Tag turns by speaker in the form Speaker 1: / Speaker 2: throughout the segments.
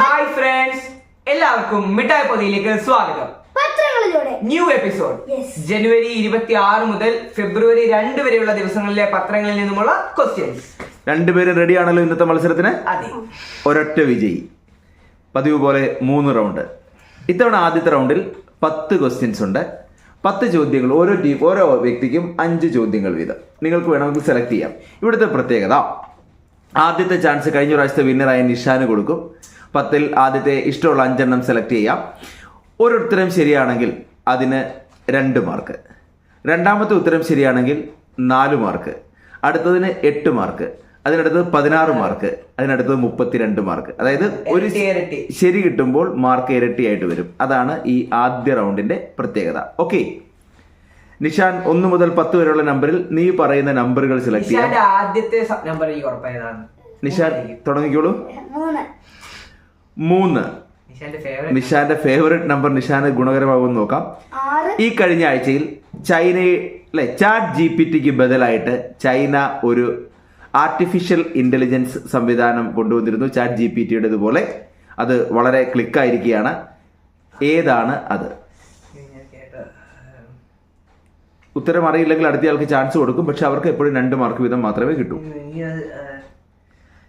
Speaker 1: Hi friends എല്ലാവർക്കും മിഠായി പൊതിയിലേക്ക് സ്വാഗതം.
Speaker 2: പത്രങ്ങളിലൂടെ.
Speaker 1: New episode. ജനുവരി ഇരുപത്തി ആറ് മുതൽ ഫെബ്രുവരി രണ്ട് വരെയുള്ള ദിവസങ്ങളിലെ പത്രങ്ങളിൽ നിന്നുമുള്ള ക്വസ്റ്റ്യൻസ്
Speaker 3: രണ്ടുപേരും റെഡി ആണല്ലോ ഇന്നത്തെ മത്സരത്തിന്?
Speaker 1: അതെ.
Speaker 3: ഒരൊറ്റ വിജയി. പതിവ് പോലെ മൂന്ന് റൗണ്ട് ഇത്തവണ ആദ്യത്തെ റൗണ്ടിൽ പത്ത് ക്വസ്റ്റ്യൻസ് ഉണ്ട്. പത്ത് ചോദ്യങ്ങൾ ഓരോ ടീം ഓരോ വ്യക്തിക്കും അഞ്ച് ചോദ്യങ്ങൾ വീതം. നിങ്ങൾക്ക് വേണമെങ്കിൽ സെലക്ട് ചെയ്യാം. ഇവിടുത്തെ പ്രത്യേകത. ആദ്യത്തെ ചാൻസ് കഴിഞ്ഞ പ്രാവശ്യത്തെ വിന്നറായ നിഷാന് കൊടുക്കും. പത്തിൽ ആദ്യത്തെ ഇഷ്ടമുള്ള അഞ്ചെണ്ണം സെലക്ട് ചെയ്യാം. ഓരോരുത്തരും ശരിയാണെങ്കിൽ അതിന് രണ്ട് മാർക്ക് രണ്ടാമത്തെ ഉത്തരം ശരിയാണെങ്കിൽ നാല് മാർക്ക് അടുത്തതിന് എട്ട് മാർക്ക് അതിനടുത്തത് പതിനാറ് മാർക്ക് അതിനടുത്തത് മുപ്പത്തിരണ്ട് മാർക്ക് അതായത് ഒരു. ശരി കിട്ടുമ്പോൾ മാർക്ക് ഇരട്ടിയായിട്ട് വരും. അതാണ് ഈ ആദ്യ റൗണ്ടിന്റെ പ്രത്യേകത. ഓക്കെ നിഷാൻ ഒന്ന് മുതൽ പത്ത് വരെയുള്ള നമ്പറിൽ നീ പറയുന്ന നമ്പറുകൾ സെലക്ട് ചെയ്യാം.
Speaker 1: ആദ്യത്തെ നമ്പർ
Speaker 3: നിഷാൻ തുടങ്ങിക്കോളൂ.
Speaker 2: മൂന്ന്.
Speaker 1: നിഷാന്റെ ഫേവറേറ്റ്
Speaker 3: നമ്പർ നിഷാന് ഗുണകരമാകുമെന്ന് നോക്കാം. ഈ കഴിഞ്ഞ ആഴ്ചയിൽ ചൈനയിൽ അല്ലെ ചാറ്റ് ജി പി ടിക്ക് ബദലായിട്ട് ചൈന ഒരു ആർട്ടിഫിഷ്യൽ ഇന്റലിജൻസ് സംവിധാനം കൊണ്ടുവന്നിരുന്നു. ചാറ്റ് ജി പി ടിയുടെ ഇതുപോലെ അത് വളരെ ക്ലിക്കായിരിക്കുകയാണ്. ഏതാണ് അത്? ഉത്തരം അറിയില്ലെങ്കിൽ അടുത്തയാൾക്ക് ചാൻസ് കൊടുക്കും. പക്ഷെ അവർക്ക് എപ്പോഴും രണ്ട് മാർക്ക് വീതം മാത്രമേ കിട്ടൂ.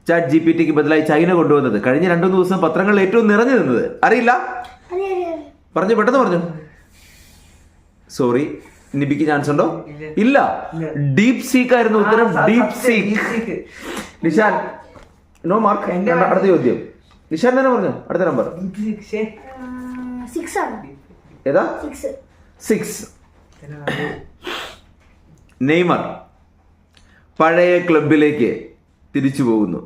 Speaker 3: ചാറ്റ് ജി പി ടിക്ക് ബദലായി ചൈന കൊണ്ടുവന്നത്. കഴിഞ്ഞ രണ്ടു ദിവസം പത്രങ്ങളിൽ ഏറ്റവും നിറഞ്ഞു നിന്നത്. അറിയില്ല? പറഞ്ഞു പെട്ടെന്ന് പറഞ്ഞു. സോറി നിബിക്ക് ചാൻസ് ഉണ്ടോ?
Speaker 1: ഇല്ല.
Speaker 3: ഇല്ല. ഡീപ് സീക്ക് ആയിരുന്നു ഉത്തരം. Deep seek Nishan. No mark അടുത്ത ചോദ്യം. നിഷാൻ തന്നെ പറഞ്ഞു. അടുത്ത നമ്പർ ഏതാ?
Speaker 2: സിക്സ്.
Speaker 3: നെയ്മർ. പഴയ ക്ലബിലേക്ക് തിരിച്ചു പോകുന്നു.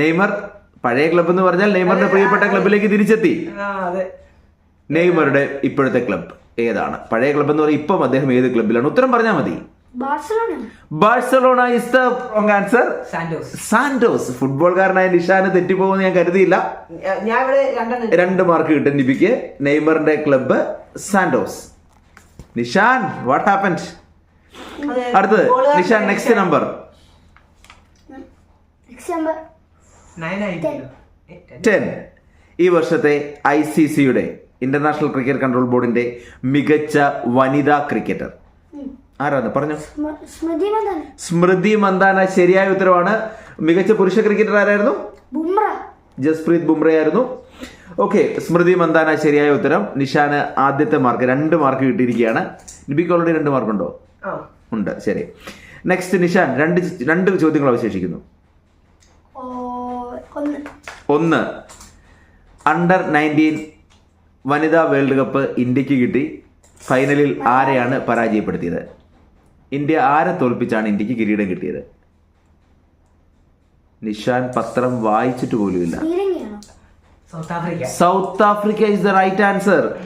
Speaker 3: നെയ്മർ പഴയ ക്ലബ് എന്ന് പറഞ്ഞാൽ നെയ്മറിന്റെ പ്രിയപ്പെട്ട ക്ലബിലേക്ക് തിരിച്ചെത്തി. നെയ്മറുടെ ഇപ്പോഴത്തെ ക്ലബ് ഏതാണ്? പഴയ ക്ലബ് എന്ന് പറഞ്ഞാൽ ഇപ്പം അദ്ദേഹം ഏത് ക്ലബിലാണ് ഉത്തരം പറഞ്ഞാൽ മതി.
Speaker 2: Barcelona.
Speaker 3: Is the answer
Speaker 1: Santos.
Speaker 3: ഫുട്ബോൾകാരനായ നിഷാന് തെറ്റിപ്പോകുമെന്ന് ഞാൻ കരുതിയില്ല. രണ്ട് മാർക്ക് കിട്ടും നിബിക്ക് നെയ്മറിന്റെ club Santos. Nishan what happened
Speaker 1: അതെ,
Speaker 3: അടുത്തത് Nishan next number
Speaker 2: six number
Speaker 1: nine ആയിരിക്കുമല്ലോ ഏ, ten.
Speaker 3: ടെൻ. ഈ വർഷത്തെ ഐ സി സിയുടെ ഇന്റർനാഷണൽ ക്രിക്കറ്റ് കൺട്രോൾ ബോർഡിന്റെ മികച്ച വനിതാ ക്രിക്കറ്റർ. ആരാണ്? പറഞ്ഞു.
Speaker 2: സ്മൃതി മന്ദാന.
Speaker 3: സ്മൃതി മന്ദാന ശരിയായ ഉത്തരവാണ്. മികച്ച പുരുഷ ക്രിക്കറ്റർ ആരായിരുന്നു?
Speaker 2: ബുംറ.
Speaker 3: ജസ്പ്രീത് ബുംറ ആയിരുന്നു ഓക്കെ സ്മൃതി മന്ദാന ശരിയായ ഉത്തരം. നിഷാന് ആദ്യത്തെ മാർക്ക് രണ്ട് മാർക്ക് കിട്ടിയിരിക്കുകയാണ്. നിബിക്ക് ഓൾറെഡി രണ്ട് മാർക്ക് ഉണ്ടോ ഉണ്ട് ശരി. നെക്സ്റ്റ് നിഷാൻ രണ്ട് രണ്ട് ചോദ്യങ്ങൾ അവശേഷിക്കുന്നു.
Speaker 2: ഒന്ന്.
Speaker 3: ഒന്ന്. അണ്ടർ നയന്റീൻ വനിതാ വേൾഡ് കപ്പ് ഇന്ത്യയ്ക്ക് കിട്ടി. ഫൈനലിൽ ആരെയാണ് പരാജയപ്പെടുത്തിയത്? ഇന്ത്യ ആരെ തോൽപ്പിച്ചാണ് ഇന്ത്യയ്ക്ക് കിരീടം കിട്ടിയത്? നിഷാൻ പത്രം വായിച്ചിട്ട് പോലുമില്ല
Speaker 2: ശ്രീലങ്കയാണോ
Speaker 1: South Africa
Speaker 3: South Africa is the right answer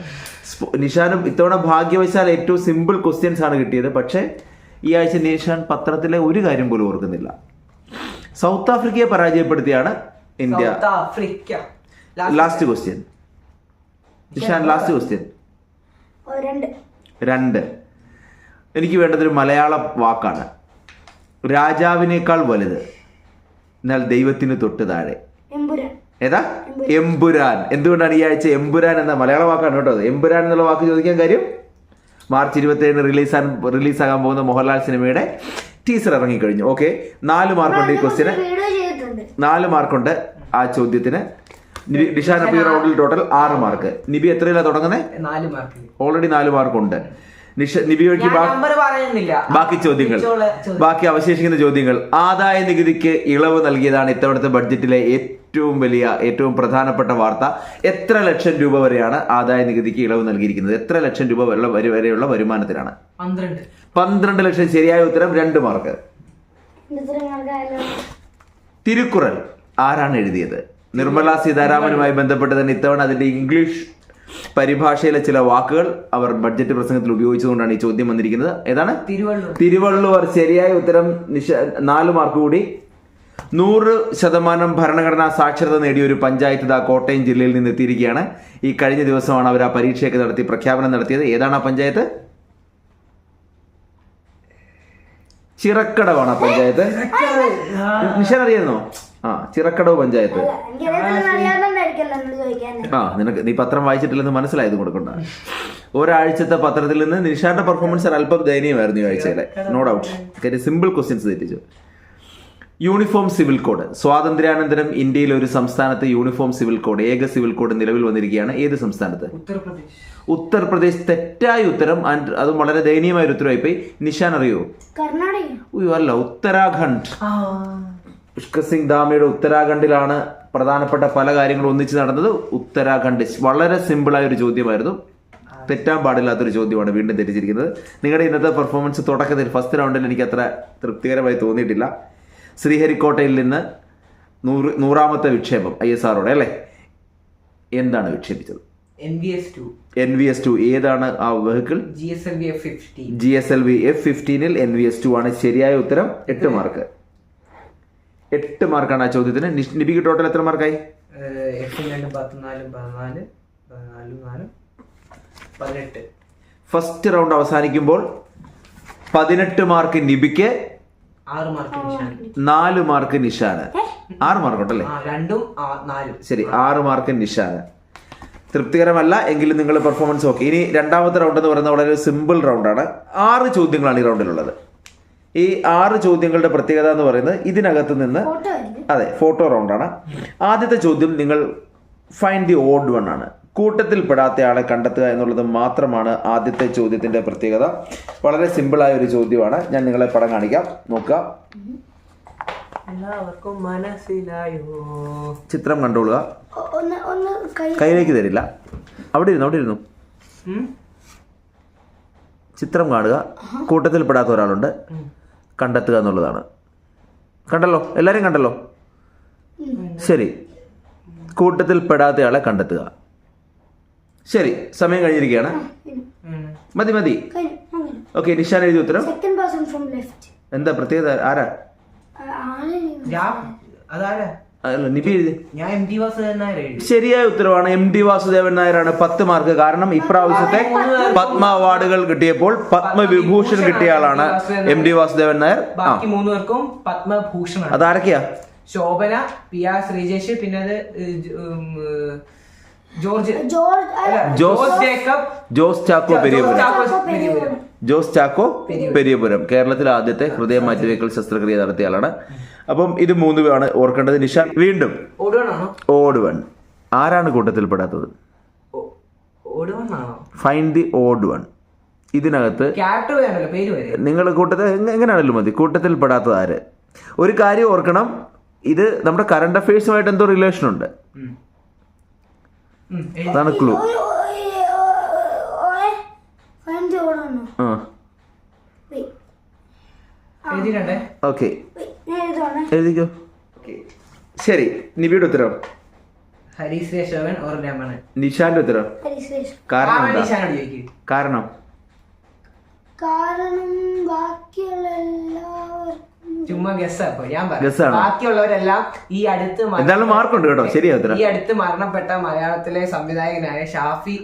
Speaker 3: നിഷാനും ഇത്തവണ ഭാഗ്യവശാൽ ഏറ്റവും സിമ്പിൾ ക്വസ്റ്റ്യൻസ് ആണ് കിട്ടിയത്. പക്ഷേ ഈ ആഴ്ച നിഷാൻ പത്രത്തിലെ ഒരു കാര്യം പോലും ഓർക്കുന്നില്ല. സൗത്ത് ആഫ്രിക്കയെ പരാജയപ്പെടുത്തിയാണ് India
Speaker 1: Africa.
Speaker 3: Last question Ishan last question
Speaker 2: ഓ രണ്ട്.
Speaker 3: രണ്ട്. എനിക്ക് വേണ്ടത് ഒരു മലയാള വാക്കാണ്. രാജാവിനേക്കാൾ വലുത്. എന്നാൽ ദൈവത്തിന് തൊട്ട് താഴെ. ഏതാ? എമ്പുരാൻ. എന്തുകൊണ്ടാണ് ഈ ആഴ്ച എമ്പുരാൻ എന്ന മലയാള വാക്കാണ് കേട്ടോ? എമ്പുരാൻ എന്നുള്ള വാക്ക് ചോദിക്കാൻ കാര്യം? മാർച്ച് ഇരുപത്തേഴിന് റിലീസ് റിലീസാകാൻ പോകുന്ന മോഹൻലാൽ സിനിമയുടെ ടീസർ ഇറങ്ങിക്കഴിഞ്ഞു. ഓക്കെ നാല് മാർക്കുണ്ട് ഈ ക്വസ്റ്റിന് നാല് മാർക്കുണ്ട് ആ ചോദ്യത്തിന്. നിബി- നബി റൗണ്ടിൽ ടോട്ടൽ ആറ് മാർക്ക്. നിബി എത്രയിലാണ് തുടങ്ങുന്നത്
Speaker 1: നാല് മാർക്ക്.
Speaker 3: ഓൾറെഡി നാല് മാർക്കുണ്ട്. നിഷ നിബിയോയ്ക്ക് ബാക്കി ചോദ്യങ്ങൾ. ബാക്കി അവശേഷിക്കുന്ന ചോദ്യങ്ങൾ. ആദായ നികുതിക്ക് ഇളവ് നൽകിയതാണ് ഇത്തവണത്തെ ബഡ്ജറ്റിലെ ഏറ്റവും വലിയ ഏറ്റവും പ്രധാനപ്പെട്ട വാർത്ത. എത്ര ലക്ഷം രൂപ വരെയാണ് ആദായ നികുതിക്ക് ഇളവ് നൽകിയിരിക്കുന്നത്? എത്ര ലക്ഷം രൂപ വരെ- വരെ- വരെയുള്ള വരുമാനത്തിനാണ്?
Speaker 1: പന്ത്രണ്ട്.
Speaker 3: പന്ത്രണ്ട് ലക്ഷം ശരിയായ ഉത്തരം രണ്ട് മാർക്ക്. തിരുക്കുറൽ. ആരാണ് എഴുതിയത്? നിർമ്മല സീതാരാമനുമായി ബന്ധപ്പെട്ട് തന്നെ ഇത്തവണ അതിന്റെ ഇംഗ്ലീഷ് പരിഭാഷയിലെ ചില വാക്കുകൾ അവർ ബഡ്ജറ്റ് പ്രസംഗത്തിൽ ഉപയോഗിച്ചുകൊണ്ടാണ് ഈ ചോദ്യം വന്നിരിക്കുന്നത്. ഏതാണ്?
Speaker 1: തിരുവള്ളൂർ.
Speaker 3: തിരുവള്ളുവർ ശരിയായ ഉത്തരം നിഷ നാല് മാർക്ക് കൂടി. നൂറ് ശതമാനം ഭരണഘടനാ സാക്ഷരത നേടിയ ഒരു പഞ്ചായത്ത് ഇതാ കോട്ടയം ജില്ലയിൽ നിന്ന് എത്തിയിരിക്കുകയാണ്. ഈ കഴിഞ്ഞ ദിവസമാണ് അവർ ആ പരീക്ഷയൊക്കെ നടത്തി പ്രഖ്യാപനം നടത്തിയത്. ഏതാണ് ആ പഞ്ചായത്ത്? ചിറക്കടവാണ് ആ പഞ്ചായത്ത്. നിഷാൻ അറിയായിരുന്നോ ആ ചിറക്കടവ് പഞ്ചായത്ത്. ആ നിനക്ക് നീ പത്രം വായിച്ചിട്ടില്ലെന്ന് മനസ്സിലായത് കൊടുക്കണ്ട ഒരാഴ്ചത്തെ പത്രത്തിൽ നിന്ന് നിഷാന്റെ പെർഫോമൻസ് അല്പം ദയനീയമായിരുന്നു ഈ ആഴ്ചയിലെ. നോ ഡൗട്ട് കാര്യം സിമ്പിൾ ക്വസ്റ്റ്യൻസ് തെറ്റിച്ചു. യൂണിഫോം സിവിൽ കോഡ് സ്വാതന്ത്ര്യാനന്തരം ഇന്ത്യയിൽ ഒരു സംസ്ഥാനത്ത് യൂണിഫോം സിവിൽ കോഡ് ഏക സിവിൽ കോഡ് നിലവിൽ വന്നിരിക്കുകയാണ്. ഏത് സംസ്ഥാനത്ത്?
Speaker 1: ഉത്തർപ്രദേശ്.
Speaker 3: ഉത്തർപ്രദേശ് തെറ്റായ ഉത്തരം. ആൻഡ് അത് വളരെ ദയനീയമായ ഒരു ഉത്തരവായി പോയി. നിഷാൻ അറിയോ? അയ്യോ അല്ല ഉത്തരാഖണ്ഡ്. പുഷ്കർ സിംഗ് ധാമിയുടെ ഉത്തരാഖണ്ഡിലാണ് പ്രധാനപ്പെട്ട പല കാര്യങ്ങളും ഒന്നിച്ച് നടന്നത്. ഉത്തരാഖണ്ഡ്. വളരെ സിമ്പിളായ ഒരു ചോദ്യമായിരുന്നു. തെറ്റാൻ പാടില്ലാത്തൊരു ചോദ്യമാണ് വീണ്ടും തെറ്റിച്ചിരിക്കുന്നത്. നിങ്ങളുടെ ഇന്നത്തെ പെർഫോമൻസ് തുടക്കത്തിൽ ഫസ്റ്റ് റൗണ്ടിൽ എനിക്ക് അത്ര തൃപ്തികരമായി തോന്നിയിട്ടില്ല. ശ്രീഹരിക്കോട്ടയിൽ നിന്ന് നൂറ് നൂറാമത്തെ വിക്ഷേപം ഐ എസ് ആറോടെ അല്ലേ? എന്താണ് വിക്ഷേപിച്ചത്?
Speaker 1: എൻ
Speaker 3: വി എസ് ടു ഏതാണ് ആ vehicle
Speaker 1: G S L V F
Speaker 3: ഫിഫ്റ്റീനിൽ N V S two ആണ്. ശരിയായ ഉത്തരം എട്ട് മാർക്ക്. എട്ട് മാർക്കാണ് ആ ചോദ്യത്തിന്. നിബിക്ക് ടോട്ടൽ എത്ര മാർക്കായി? ഫസ്റ്റ് റൗണ്ട് അവസാനിക്കുമ്പോൾ പതിനെട്ട് മാർക്ക് നിബിക്ക് നാല് മാർക്ക് നിഷാന്. ആറ് മാർക്ക് ഉണ്ടല്ലേ
Speaker 1: രണ്ടും
Speaker 3: ശരി ആറ് മാർക്ക് നിഷാന്. തൃപ്തികരമല്ല എങ്കിലും നിങ്ങൾ പെർഫോമൻസ് നോക്കി. ഇനി രണ്ടാമത്തെ റൗണ്ട് എന്ന് പറയുന്നത് വളരെ സിമ്പിൾ റൗണ്ടാണ് ആറ് ചോദ്യങ്ങളാണ് ഈ റൗണ്ടിലുള്ളത് ഈ ആറ് ചോദ്യങ്ങളുടെ പ്രത്യേകത എന്ന് പറയുന്നത് ഇതിനകത്ത് നിന്ന് അതെ ഫോട്ടോ റൗണ്ടാണ് ആദ്യത്തെ ചോദ്യം നിങ്ങൾ ഫൈൻഡ് ദി ഓഡ് വൺ ആണ്. കൂട്ടത്തിൽ പെടാത്ത ആളെ കണ്ടെത്തുക എന്നുള്ളത് മാത്രമാണ് ആദ്യത്തെ ചോദ്യത്തിന്റെ പ്രത്യേകത. വളരെ സിമ്പിളായ ഒരു ചോദ്യമാണ്. ഞാൻ നിങ്ങളെ പടം കാണിക്കാം. നോക്കുക
Speaker 1: എല്ലാവർക്കും മനസ്സിലായോ?
Speaker 3: ചിത്രം കണ്ടോളുക.
Speaker 2: ഒന്ന് ഒന്ന് കൈ
Speaker 3: കയ്യിലേക്ക് തരില്ല. അവിടെ ഇരുന്നു അവിടെ ഇരുന്നു? ചിത്രം കാണുക. കൂട്ടത്തിൽ പെടാത്ത ഒരാളുണ്ട്. കണ്ടെത്തുക എന്നുള്ളതാണ്. കണ്ടല്ലോ? എല്ലാവരും കണ്ടല്ലോ? ശരി. കൂട്ടത്തിൽ പെടാത്തയാളെ കണ്ടെത്തുക. ശരി സമയം കഴിഞ്ഞിരിക്കുകയാണ്. മതി മതി. ഓക്കെ നിഷാൻ എഴുതിയ ഉത്തരം. എന്താ പ്രത്യേകത? ആരാ?
Speaker 1: അതാരാ?
Speaker 3: അല്ല നിപി എഴുതി.
Speaker 1: ഞാൻ എം ടി വാസുദേവൻ നായർ എഴുതി.
Speaker 3: ശരിയായ ഉത്തരവാണ് എം ടി വാസുദേവൻ നായരാണ് പത്ത് മാർക്ക്. കാരണം ഇപ്രാവശ്യത്തെ പത്മ അവാർഡുകൾ കിട്ടിയപ്പോൾ പത്മവിഭൂഷൺ കിട്ടിയ ആളാണ് എം ടി വാസുദേവൻ നായർ.
Speaker 1: ബാക്കി മൂന്ന് പേർക്കും പത്മഭൂഷണാണ്.
Speaker 3: അതാരൊക്കെയാ?
Speaker 1: ശോഭന പി ആർ ശ്രീജേഷ് പിന്നെ അത് ജോർജ്.
Speaker 2: ജോർജ്
Speaker 3: ജോസ്
Speaker 1: ജേക്കബ്.
Speaker 3: ജോസ് ചാക്കോ
Speaker 1: ജോസ് ചാക്കോ പെരിയപുരം.
Speaker 3: ജോസ് ചാക്കോ പെരിയപുരം. കേരളത്തിലെ ആദ്യത്തെ ഹൃദയ മാറ്റിവെക്കൽ ശസ്ത്രക്രിയ നടത്തിയ ആളാണ്. അപ്പം ഇത് മൂന്ന് പേരാണ് ഓർക്കേണ്ടത്. നിഷാൻ വീണ്ടും
Speaker 1: ഓടുവൺ
Speaker 3: ഓഡ് വൺ ആരാണ് കൂട്ടത്തിൽപ്പെടാത്തത്? ഫൈൻഡ് ദി ഓഡ് വൺ ഇതിനകത്ത് നിങ്ങൾ കൂട്ടത്തിൽ എങ്ങനെയാണെങ്കിലും എങ്ങനെയാണല്ലോ മതി. കൂട്ടത്തിൽ പെടാത്തത് ആര്? ഒരു കാര്യം ഓർക്കണം. ഇത് നമ്മുടെ കറണ്ട് അഫയേഴ്സുമായിട്ട് എന്തോ റിലേഷൻ ഉണ്ട്. അതാണ് ക്ലൂ
Speaker 2: ഫൈൻഡ് ഓടാണോ
Speaker 3: ആ
Speaker 1: എഴുതിയിട്ടുണ്ടേ.
Speaker 3: ഓക്കെ. എഴുതിക്കോ? ശരി നിബിയുടെ ഉത്തരം.
Speaker 1: ഓർ രമണൻ?
Speaker 3: നിഷാന്റെ ഉത്തരം. കാരണം എന്താ?
Speaker 1: നിശാനോട് ചോദിക്കും.
Speaker 3: കാരണം.
Speaker 2: കാരണം ബാക്കിയുള്ള എല്ലാവർക്കും
Speaker 1: ചുമ്മാ ഗസ് അപ്പൊ ഞാൻ പറയാം. ബാക്കിയുള്ളവരെല്ലാം ഈ അടുത്ത്
Speaker 3: എന്തായാലും മാർക്കുണ്ട് കേട്ടോ. ശരിയാ
Speaker 1: ഈ അടുത്ത് മരണപ്പെട്ട മലയാളത്തിലെ സംവിധായകനായ ഷാഫി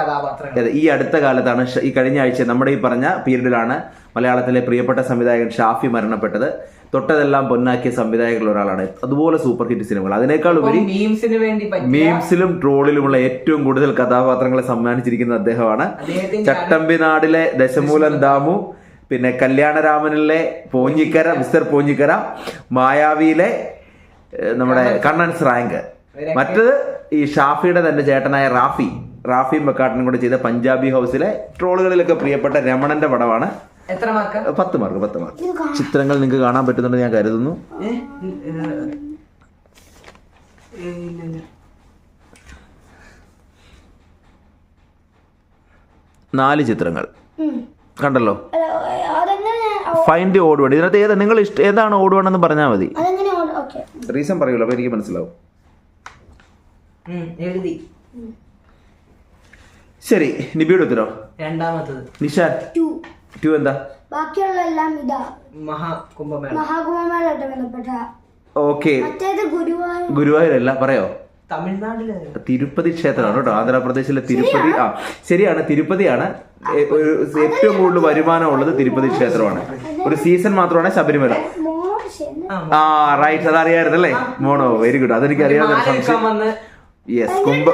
Speaker 1: കഥാപാത്രങ്ങൾ.
Speaker 3: ഈ അടുത്ത കാലത്താണ് ഈ കഴിഞ്ഞ ആഴ്ച നമ്മുടെ ഈ പറഞ്ഞ പീരീഡിലാണ് മലയാളത്തിലെ പ്രിയപ്പെട്ട സംവിധായകൻ ഷാഫി മരണപ്പെട്ടത്. തൊട്ടതെല്ലാം പൊന്നാക്കിയ സംവിധായകരിൽ ഒരാളാണ്. അതുപോലെ സൂപ്പർ ഹിറ്റ് സിനിമകൾ. അതിനേക്കാൾ ഉപരി
Speaker 1: മീംസിന് വേണ്ടി പറ്റിയ
Speaker 3: മീംസിലും ട്രോളിലുമുള്ള ഏറ്റവും കൂടുതൽ കഥാപാത്രങ്ങളെ സമ്മാനിച്ചിരിക്കുന്ന അദ്ദേഹമാണ്.
Speaker 1: ചട്ടമ്പിനാടിലെ
Speaker 3: ചട്ടമ്പി നാടിലെ ദശമൂലം ദാമു പിന്നെ കല്യാണരാമനിലെ പോഞ്ഞിക്കര മിസ്റ്റർ പോഞ്ഞിക്കര മായാവിയിലെ നമ്മുടെ കണ്ണൻസ് റാങ്ക്. മറ്റത് ഈ ഷാഫിയുടെ തന്നെ ചേട്ടനായ റാഫി റാഫിയും ബക്കാട്ടനും കൂടെ ചെയ്ത പഞ്ചാബി ഹൗസിലെ ട്രോളുകളിലൊക്കെ പ്രിയപ്പെട്ട രമണന്റെ പടമാണ്.
Speaker 1: എത്ര മാർക്ക്?
Speaker 3: പത്ത് മാർക്ക് പത്ത് മാർക്ക്. ചിത്രങ്ങൾ നിങ്ങൾക്ക് കാണാൻ പറ്റുന്നുണ്ട് ഞാൻ കരുതുന്നു. നാല് ചിത്രങ്ങൾ. കണ്ടല്ലോ? ഫൈൻഡ് ഓട് വൺ ഇതിനകത്ത് ഏതാ? നിങ്ങൾ ഇഷ്ടം ഏതാണ് ഓട് വൺ പറഞ്ഞാൽ മതി. റീസൺ പറയൂല അപ്പൊ എനിക്ക് മനസ്സിലാവും.
Speaker 1: എഴുതി.
Speaker 3: ശരി നിബിയുടെ ഉത്തരോ?
Speaker 1: രണ്ടാമത്തത്.
Speaker 3: നിഷാൻ.
Speaker 2: ടു.
Speaker 3: എന്താ?
Speaker 2: ബാക്കിയുള്ള എല്ലാം ഇതാ.
Speaker 1: മഹാകുംഭമേള.
Speaker 2: മഹാകുമാരമായിട്ട് ബന്ധപ്പെട്ട
Speaker 3: ഓക്കെ ഗുരുവായൂരല്ല പറയോ?
Speaker 1: തമിഴ്നാട്ടിൽ.
Speaker 3: തിരുപ്പതി ക്ഷേത്രമാണ് കേട്ടോ ആന്ധ്രാപ്രദേശിലെ തിരുപ്പതി ആ ശരിയാണ് തിരുപ്പതിയാണ്. ഒരു ഏറ്റവും കൂടുതൽ വരുമാനം ഉള്ളത് തിരുപ്പതി ക്ഷേത്രമാണ്. ഒരു സീസൺ മാത്രമാണ് ശബരിമല.
Speaker 1: ആ,
Speaker 3: റൈറ്റ് അതറിയായിരുന്നു അല്ലേ മോണോ വെരി ഗുഡ് അതെനിക്ക് അറിയാവുന്ന സംശയം.
Speaker 1: വന്ന്.
Speaker 3: യെസ് കുംഭ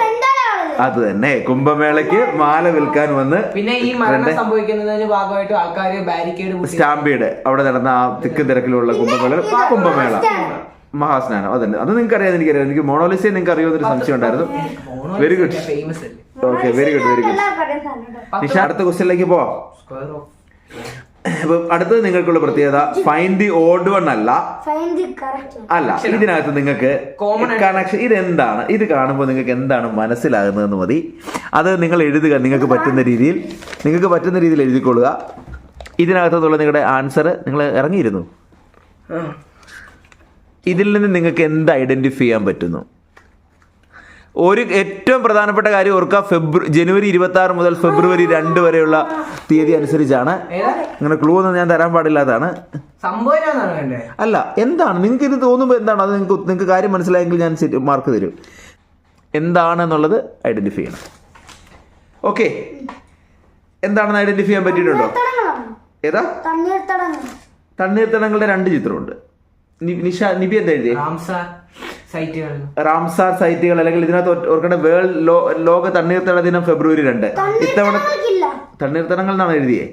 Speaker 3: അത് തന്നെ കുംഭമേളയ്ക്ക് മാല വിൽക്കാൻ വന്ന്
Speaker 1: പിന്നെ ഈ മരണം സംഭവിക്കുന്നതിന് ഭാഗമായിട്ട് ആൾക്കാർ ബാരിക്കേഡ്
Speaker 3: സ്റ്റാമ്പീഡ് അവിടെ നടന്ന ആ തിക്കും തിരക്കിലുള്ള കുംഭമേള കുംഭമേള. മഹാസ്നാനം. അതന്നെ അത് നിങ്ങൾക്ക് അറിയാം എനിക്കറിയാം. എനിക്ക് മോണോലിസിയെ നിങ്ങൾക്ക് അറിയുമെന്നൊരു സംശയം ഉണ്ടായിരുന്നു വെരി ഗുഡ്
Speaker 1: ഫേമസ് അല്ലേ?
Speaker 3: Okay very good very good. Nisha അടുത്ത ക്വസ്റ്റ്യനിലേക്ക് പോവാം അപ്പം അടുത്തത് നിങ്ങൾക്കുള്ള പ്രത്യേകത ഫൈൻഡ് ദി ഓഡ് വൺ അല്ല.
Speaker 2: Find the correct
Speaker 3: അല്ല ഇതിനകത്ത് നിങ്ങൾക്ക്
Speaker 1: കോമൺ
Speaker 3: കണക്ഷൻ ഇതെന്താണ്? ഇത് കാണുമ്പോൾ നിങ്ങൾക്ക് എന്താണ് മനസ്സിലാകുന്നതെന്ന് മതി. അത് നിങ്ങൾ എഴുതുക നിങ്ങൾക്ക് പറ്റുന്ന രീതിയിൽ. നിങ്ങൾക്ക് പറ്റുന്ന രീതിയിൽ എഴുതിക്കൊള്ളുക. ഇതിനകത്തുള്ള നിങ്ങളുടെ ആൻസർ നിങ്ങൾ ഇറങ്ങിയിരുന്നു. ഇതിൽ നിന്ന് നിങ്ങൾക്ക് എന്ത് ഐഡന്റിഫൈ ചെയ്യാൻ പറ്റുന്നു? ഒരു ഏറ്റവും പ്രധാനപ്പെട്ട കാര്യം ഓർക്കുക ഫെബ്രുവരി ജനുവരി ഇരുപത്തി ആറ് മുതൽ ഫെബ്രുവരി രണ്ട് വരെയുള്ള തീയതി അനുസരിച്ചാണ്. അങ്ങനെ ക്ലൂ ഒന്നും ഞാൻ തരാൻ പാടില്ലാത്തതാണ്. അല്ല എന്താണ്? നിങ്ങൾക്ക് ഇത് തോന്നുമ്പോൾ എന്താണ്? അത് നിങ്ങൾക്ക് നിങ്ങൾക്ക് കാര്യം മനസ്സിലായെങ്കിൽ ഞാൻ മാർക്ക് തരും. എന്താണെന്നുള്ളത് ഐഡന്റിഫൈ ചെയ്യണം. ഓക്കെ എന്താണെന്ന് ഐഡന്റിഫൈ ചെയ്യാൻ പറ്റിയിട്ടുണ്ടോ? ഏതാ?
Speaker 2: തണ്ണീർത്തടങ്ങൾ.
Speaker 3: തണ്ണീർത്തടങ്ങളുടെ രണ്ട് ചിത്രമുണ്ട്. നിഷ നിബി എന്താ എഴുതിയേ?
Speaker 1: റാംസാർ സൈറ്റുകൾ.
Speaker 3: റാംസാർ സൈറ്റുകൾ അല്ലെങ്കിൽ ഇതിനകത്ത് ഓർ- ഓർക്കേണ്ട വേൾഡ് ലോക തണ്ണീർത്തട ദിനം ഫെബ്രുവരി രണ്ട്. ഇത്തവണ തണ്ണീർത്തടങ്ങൾ എന്നാണ് എഴുതിയേ?